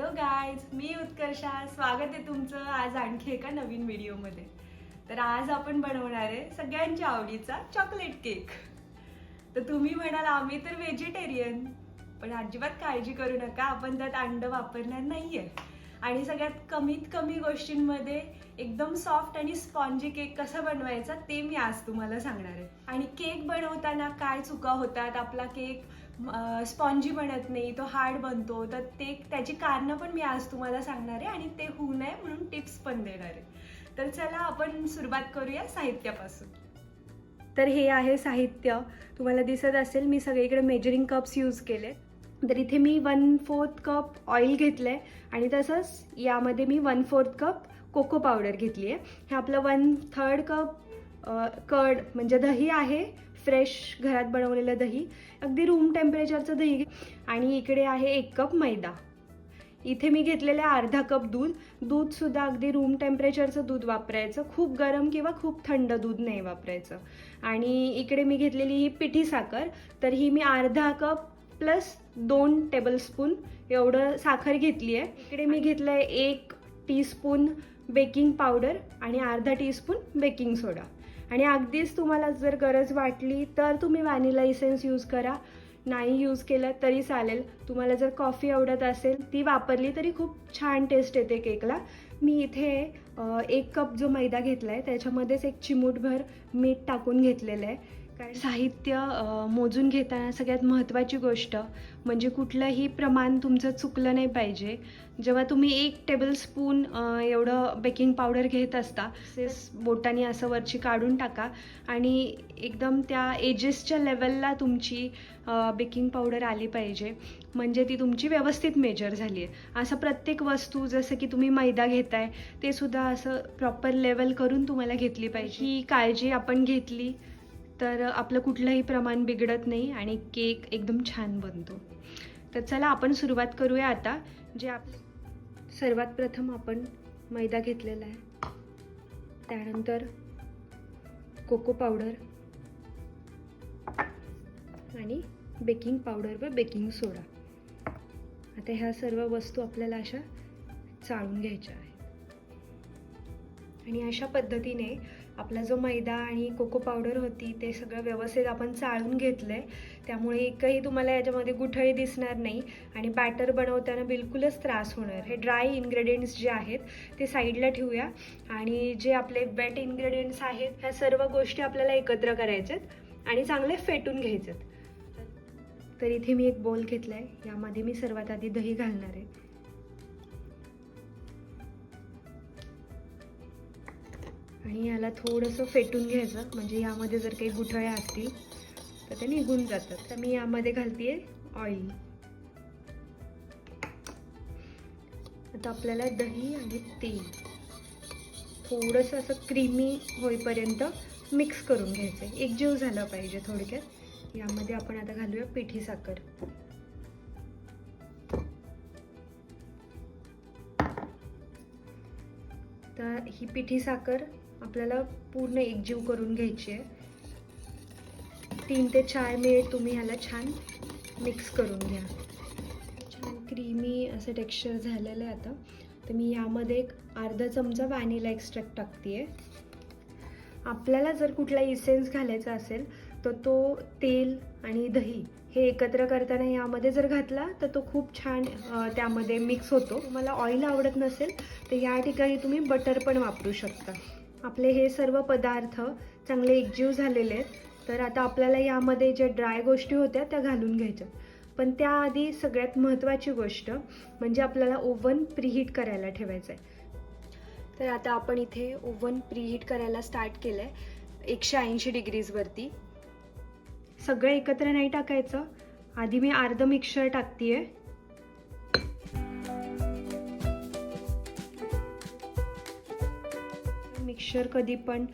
Hello guys मी उत्कर्षा. स्वागत आहे तुमचं आज आणखी एका नवीन व्हिडिओमध्ये. तर आज आपण बनवणार आहे सगळ्यांच्या आवडीचा चॉकलेट केक तर तुम्ही म्हणाल आम्ही तर व्हेजिटेरियन पण अजिबात काळजी करू नका आपण त्यात अंड वापरणार नाहीये. आणि सगळ्यात कमीत कमी गोष्टींमध्ये एकदम सॉफ्ट आणि स्पॉन्जी केक कसा बनवायचा ते मी आज तुम्हाला सांगणार आहे. आणि केक बनवताना काय चुका होतात आपला केक स्पॉन्जी बनत नाही तो हार्ड बनतो. तर ते त्याची कारणं पण मी आज तुम्हाला सांगणार आहे आणि ते होऊ नये म्हणून टिप्स पण देणार आहे. तर चला आपण सुरुवात करूया साहित्यापासून. तर हे आहे साहित्य. तुम्हाला दिसत असेल मी सगळीकडे मेजरिंग कप्स यूज केले. तर इथे मी वन फोर्थ कप ऑइल घेतलं आहे आणि तसंच यामध्ये मी one fourth cup cocoa powder घेतली आहे हे आपलं वन थर्ड कप कर्ड म्हणजे दही आहे फ्रेश घरात बनवलेलं दही अगदी रूम टेम्परेचरचं दही आणि इकडे आहे एक कप मैदा. इथे मी घेतलेलं आहे अर्धा कप दूध. दूधसुद्धा अगदी रूम टेम्परेचरचं दूध वापरायचं. खूप गरम किंवा खूप थंड दूध नाही वापरायचं. आणि इकडे मी घेतलेली ही पिठी साखर. तर ही मी अर्धा कप प्लस दोन टेबलस्पून एवढं साखर घेतली आहे. इकडे मी घेतलं आहे एक टीस्पून बेकिंग पावडर आणि अर्धा टीस्पून बेकिंग सोडा आणि अगदीच तुम्हाला जर गरज वाटली तर तुम्ही व्हॅनिला इसेन्स यूज करा. नाही यूज केलं तरी चालेल. तुम्हाला जर कॉफी आवडत असेल ती वापरली तरी खूप छान टेस्ट येते केकला मी इथे एक कप जो मैदा घेतला आहे त्याच्यामध्येच एक चिमूटभर मीठ टाकून घेतलेलं आहे. साहित्य मोजून घेताना सगळ्यात महत्त्वाची गोष्ट म्हणजे कुठलंही प्रमाण तुमचं चुकलं नाही पाहिजे. जेव्हा तुम्ही एक टेबलस्पून एवढं बेकिंग पावडर घेत असता ते बोटाने असं वरची काढून टाका आणि एकदम त्या एजेसच्या लेवलला तुमची बेकिंग पावडर आली पाहिजे. म्हणजे ती तुमची व्यवस्थित मेजर झाली आहे असं प्रत्येक वस्तू जसं की तुम्ही मैदा घेताय ते सुद्धा असं प्रॉपर लेवल करून तुम्हाला घेतली पाहिजे. ही काळजी आपण घेतली तर आपलं कुठलंही प्रमाण बिघडत नाही आणि केक एकदम छान बनतो. तर चला आपण सुरुवात करूया आता जे आप सर्वात प्रथम आपण मैदा घेतलेला आहे. त्यानंतर कोको पावडर आणि बेकिंग पावडर व बेकिंग सोडा. आता ह्या सर्व वस्तू आपल्याला अशा चाळून घ्यायच्या आहेत. आणि अशा पद्धतीने आपला जो मैदा आणि कोको पावडर होती ते सगळं व्यवस्थित आपण चाळून घेतलं आहे त्यामुळे एकही तुम्हाला याच्यामध्ये गुठळी दिसणार नाही आणि बॅटर बनवताना बिलकुलच त्रास होणार. हे ड्राय इन्ग्रेडियंट्स जे आहेत ते साईडला ठेवूया. आणि जे आपले वेट इन्ग्रेडियंट्स आहेत ह्या सर्व गोष्टी आपल्याला एकत्र करायच्यात आणि चांगले फेटून घ्यायचेत तर इथे मी एक बोल घेतला आहे यामध्ये मी सर्वात आधी दही घालणार आहे. आणि याला थोडंसं फेटून घ्यायचं. म्हणजे यामध्ये जर काही गुठळ्या असतील तर ते निघून जातात. तर मी यामध्ये घालते ऑइल आता आपल्याला दही आणि तेल थोडंसं असं क्रीमी होईपर्यंत मिक्स करून घ्यायचं आहे एकजीव झालं पाहिजे थोडक्यात. यामध्ये आपण आता घालूया पिठी साखर. तर ही पिठी साखर आपल्याला पूर्ण एकजीव करून घ्यायची आहे. तीन ते चार मिनिट तुम्ही ह्याला छान मिक्स करून घ्या. छान क्रीमी असं टेक्स्चर झालेलं आहे आता. तर मी यामध्ये एक अर्धा चमचा व्हॅनिला एक्स्ट्रॅक्ट टाकते आपल्याला जर कुठला इसेन्स घालायचा असेल तर तो तेल आणि दही हे एकत्र करताना यामध्ये जर घातला तर तो खूप छान त्यामध्ये मिक्स होतो. मला ऑइल आवडत नसेल तर या ठिकाणी तुम्ही बटर पण वापरू शकता. आपले हे सर्व पदार्थ चांगले एकजीव झालेले आहेत. तर आता आपल्याला यामध्ये ज्या ड्राय गोष्टी होत्या त्या घालून घ्यायच्या. पण त्याआधी सगळ्यात महत्त्वाची गोष्ट म्हणजे आपल्याला ओव्हन प्रीहीट करायला ठेवायचं आहे तर आता आपण इथे ओव्हन प्रीहीट करायला स्टार्ट केलं आहे एकशे ऐंशी डिग्रीजवरती सगळं एकत्र नाही टाकायचं. आधी मी अर्ध मिक्सर आहे मिक्सर कधी पण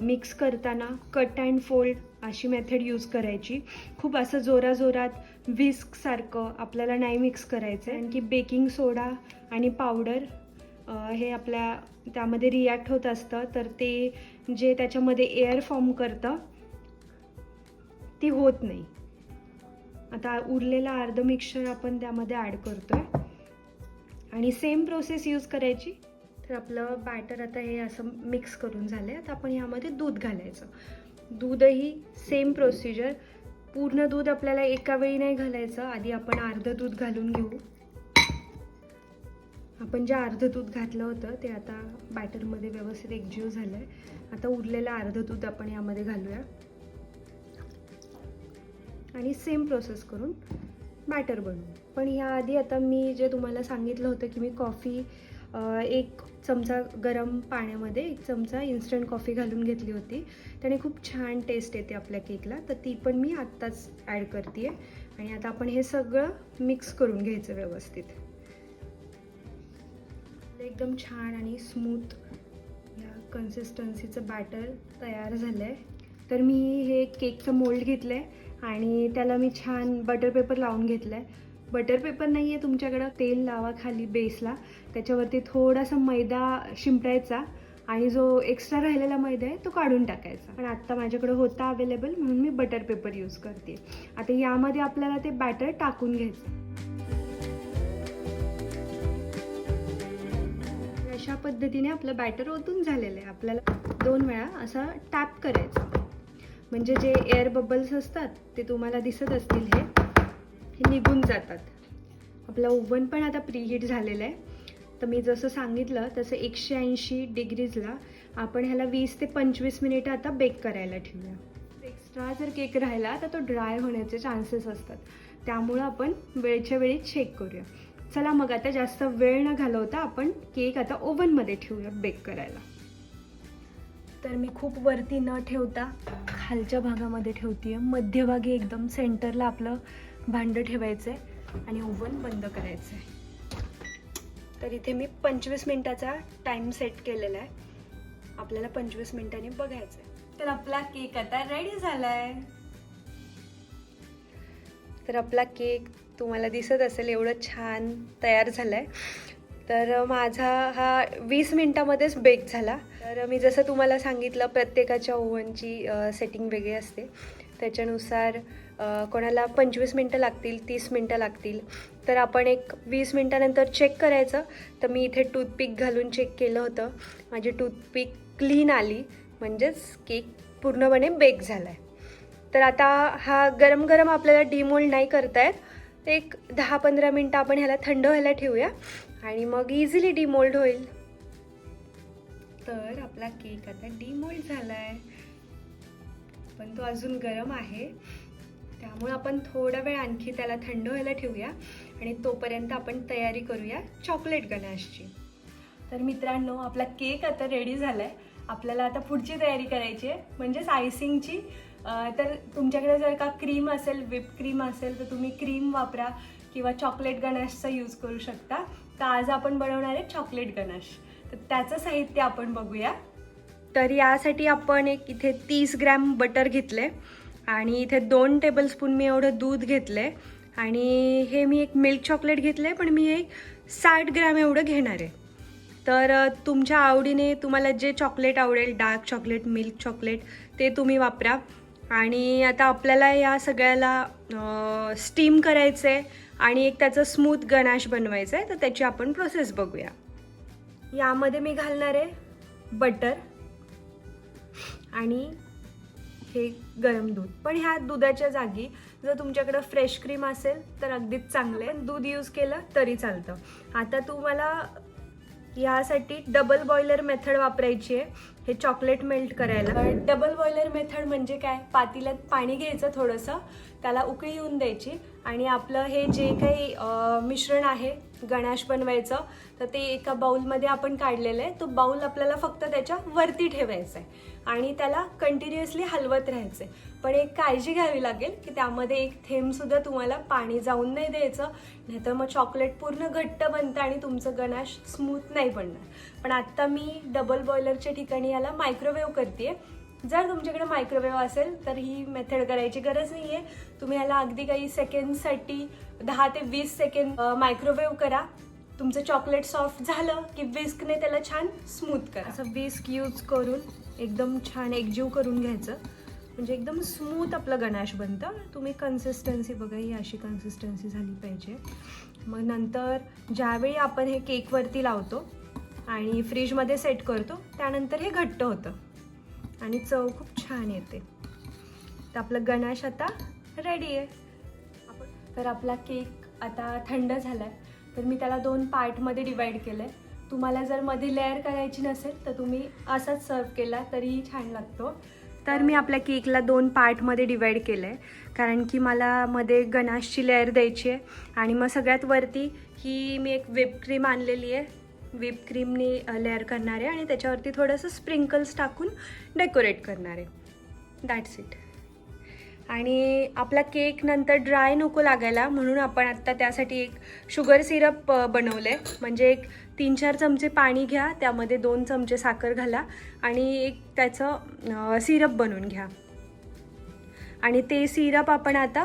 मिक्स करताना कट अँड फोल्ड अशी मेथड यूज करायची. खूप असं जोराजोरात विस्कसारखं आपल्याला नाही मिक्स करायचं आहे आणखी बेकिंग सोडा आणि पावडर हे आपल्या त्यामध्ये रिॲक्ट होत असतं. तर ते जे त्याच्यामध्ये एअर फॉर्म करतं ती होत नाही. आता उरलेला अर्ध मिक्सचर आपण त्यामध्ये ॲड करतो आहे आणि सेम प्रोसेस यूज करायची. तर आपलं बॅटर आता हे असं मिक्स करून झालं आहे आता आपण ह्यामध्ये दूध घालायचं. दूधही सेम प्रोसिजर पूर्ण दूध आपल्याला एका वेळी नाही घालायचं. आधी आपण अर्धं दूध घालून घेऊ. आपण जे अर्धं दूध घातलं होतं ते आता बॅटरमध्ये व्यवस्थित एकजीव झालं आहे आता उरलेलं अर्धं दूध आपण यामध्ये घालूया. आणि सेम प्रोसेस करून बॅटर बनवू. पण याआधी आता मी जे तुम्हाला सांगितलं होतं की मी कॉफी एक चमचा गरम पाण्यामध्ये एक चमचा इन्स्टंट कॉफी घालून घेतली होती. त्याने खूप छान टेस्ट येते आपल्या केकला तर ती पण मी आत्ताच ॲड करते आणि आता आपण हे सगळं मिक्स करून घ्यायचं व्यवस्थित. एकदम छान आणि स्मूथ या कन्सिस्टन्सीचं बॅटर तयार झालं आहे तर मी हे केकचं मोल्ड घेतलं आहे आणि त्याला मी छान बटर पेपर लावून घेतलं आहे बटर पेपर नाही आहे तुमच्याकडं तेल लावा खाली बेसला. त्याच्यावरती थोडासा मैदा शिंपडायचा आणि जो एक्स्ट्रा राहिलेला मैदा आहे तो काढून टाकायचा. पण आत्ता माझ्याकडे होता अवेलेबल म्हणून मी बटर पेपर यूज करते. आता यामध्ये आपल्याला ते बॅटर टाकून घ्यायचं. अशा पद्धतीने आपलं बॅटर ओतून झालेलं आहे. आपल्याला दोन वेळा असा टॅप करायचा. म्हणजे जे एअर बबल्स असतात ते तुम्हाला दिसत असतील हे हे. निघून जातात. आपलं ओव्हन पण आता प्रीहीट झालेलं आहे. तर मी जसं सांगितलं तसं एकशे ऐंशी डिग्रीजला आपण ह्याला वीस ते पंचवीस मिनिटं आता बेक करायला ठेवूया. एक्स्ट्रा जर केक राहिला तर तो ड्राय होण्याचे चान्सेस असतात. त्यामुळं आपण वेळच्या वेळी चेक करूया. चला मग आता जास्त वेळ न घालवता आपण केक आता ओव्हनमध्ये ठेवूया बेक करायला. तर मी खूप वरती न ठेवता खालच्या भागामध्ये ठेवते मध्यभागी एकदम सेंटरला आपलं भांडं ठेवायचं आहे आणि ओव्हन बंद करायचं आहे तर इथे मी पंचवीस मिनटाचा टाईम सेट केलेला आहे. आपल्याला पंचवीस मिनिटांनी बघायचं आहे तर आपला केक आता रेडी झाला आहे तर आपला केक तुम्हाला दिसत असेल एवढं छान तयार झालं आहे तर माझा हा वीस मिनटामध्येच बेक झाला. तर मी जसं तुम्हाला सांगितलं प्रत्येकाच्या ओव्हनची सेटिंग वेगळी असते. त्याच्यानुसार कोणाला पंचवीस मिनटं लागतील तीस मिनटं लागतील. तर आपण एक वीस मिनटानंतर चेक करायचं. तर मी इथे टूथपिक घालून चेक केलं होतं. माझी टूथपिक क्लीन आली. म्हणजेच केक पूर्णपणे बेक झाला आहे तर आता हा गरम गरम आपल्याला डिमोल्ड नाही करतायत. एक दहा पंधरा मिनटं आपण ह्याला थंड व्हायला ठेवूया. आणि मग इझिली डिमोल्ड होईल. तर आपला केक आता डिमोल्ड झाला आहे पण तो अजून गरम आहे. त्यामुळे आपण थोडा वेळ आणखी त्याला थंड व्हायला ठेवूया आणि तोपर्यंत आपण तयारी करूया चॉकलेट गणाशची. तर मित्रांनो आपला केक आता रेडी झाला आहे आपल्याला आता पुढची तयारी करायची आहे म्हणजेच आयसिंगची तर तुमच्याकडे जर का क्रीम असेल विप क्रीम असेल तर तुम्ही क्रीम वापरा किंवा चॉकलेट गणाशचा यूज करू शकता. तर आज आपण बनवणार आहे चॉकलेट गणाश. तर त्याचं साहित्य आपण बघूया. तर यासाठी आपण एक इथे तीस ग्रॅम बटर घेतले आणि इथे दोन टेबलस्पून मी एवढं दूध घेतलं आणि हे मी एक मिल्क चॉकलेट घेतलं आहे पण मी एक साठ ग्रॅम एवढं घेणार आहे. तर तुमच्या आवडीने तुम्हाला जे चॉकलेट आवडेल डार्क चॉकलेट मिल्क चॉकलेट ते तुम्ही वापरा. आणि आता आपल्याला या सगळ्याला स्टीम करायचं आहे आणि एक त्याचं स्मूथ गणाश बनवायचं आहे तर त्याची आपण प्रोसेस बघूया. यामध्ये मी घालणार आहे बटर आणि हे गरम दूध. पण ह्या दुधाच्या जागी जर तुमच्याकडं फ्रेश क्रीम असेल तर अगदीच चांगलं आहे. दूध यूज केलं तरी चालतं. आता तुम्हाला यासाठी डबल बॉयलर मेथड वापरायची आहे. हे चॉकलेट मेल्ट करायला. डबल बॉयलर मेथड म्हणजे काय? पातीलात पाणी घ्यायचं थोडंसं त्याला उकळी येऊन द्यायची आणि आपलं हे जे काही मिश्रण आहे गणाश बनवायचं तर ते एका बाउलमध्ये आपण काढलेलं आहे. तो बाउल आपल्याला फक्त त्याच्या वरती ठेवायचा आहे आणि त्याला कंटिन्युअसली हलवत राहायचं आहे. पण एक काळजी घ्यावी लागेल की त्यामध्ये एक थेंबसुद्धा तुम्हाला पाणी जाऊन नाही द्यायचं. नाहीतर मग चॉकलेट पूर्ण घट्ट बनतं आणि तुमचं गणाश स्मूथ नाही बनणार. पण आत्ता मी डबल बॉयलरच्या ठिकाणी याला मायक्रोवेव्ह करते जर तुमच्याकडे मायक्रोवेव्ह असेल तर ही मेथड करायची गरज नाही आहे तुम्ही याला अगदी काही सेकंडसाठी दहा ते वीस सेकंड मायक्रोवेव्ह करा. तुमचं चॉकलेट सॉफ्ट झालं की विस्कने त्याला छान स्मूथ करा. असं विस्क यूज करून एकदम छान एकजीव करून घ्यायचं. म्हणजे एकदम स्मूथ आपलं गणाश बनतं. तुम्ही कन्सिस्टन्सी बघा ही अशी कन्सिस्टन्सी झाली पाहिजे. मग नंतर ज्यावेळी आपण हे केकवरती लावतो आणि फ्रीजमध्ये सेट करतो त्यानंतर हे घट्ट होतं. आणि चव खूप छान येते. तर आपलं गणाश आता रेडी आहे. आपण तर आपला केक आता थंड झाला आहे तर मी त्याला दोन पार्टमध्ये डिवाईड केलं आहे तुम्हाला जर मध्ये लेअर करायची नसेल तर तुम्ही असाच सर्व केला तरीही छान लागतो. तर मी आपल्या केकला दोन पार्टमध्ये डिवाईड केलं आहे कारण की मला मध्ये गणाशची लेअर द्यायची आहे. आणि मग सगळ्यात वरती ही मी एक व्हिप क्रीम आणलेली आहे. व्हिप क्रीमने लेअर करणार आहे. आणि त्याच्यावरती थोडंसं स्प्रिंकल्स टाकून डेकोरेट करणार आहे. दॅट्स इट आणि आपला केक नंतर ड्राय नको लागायला म्हणून आपण आत्ता त्यासाठी एक शुगर सिरप बनवलं आहे म्हणजे एक तीन चार चमचे पाणी घ्या त्यामध्ये दोन चमचे साखर घाला आणि एक त्याचं सिरप बनवून घ्या. आणि ते सिरप आपण आता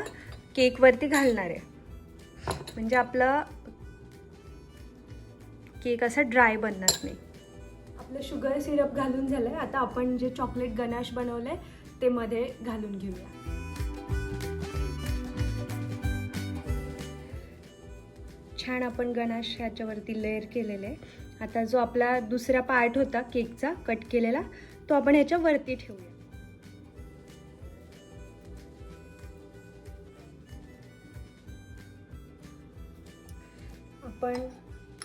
केकवरती घालणार आहे. म्हणजे आपलं केक असं ड्राय बनणार नाही. आपलं शुगर सिरप घालून झालं आहे आता आपण जे चॉकलेट गनाश बनवलं आहे ते मध्ये घालून घेऊया. छान आपण गणाश ह्याच्यावरती लेअर केलेले. आहे आता जो आपला दुसरा पार्ट होता केकचा कट केलेला तो आपण ह्याच्यावरती ठेवूया. आपण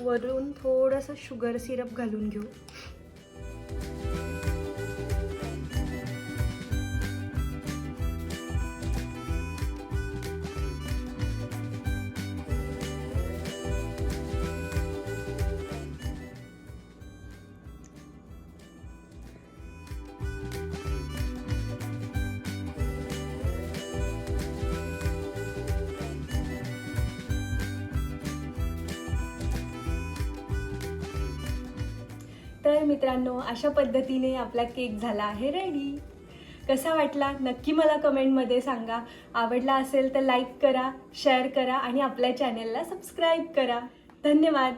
वरून थोडंसं शुगर सिरप घालून घेऊ. तर मित्रांनो अशा पद्धतीने आपला केक झाला आहे रेडी कसा वाटला? नक्की मला कमेंटमध्ये सांगा. आवडला असेल तर लाईक करा शेअर करा आणि आपल्या चॅनेलला सबस्क्राईब करा. धन्यवाद.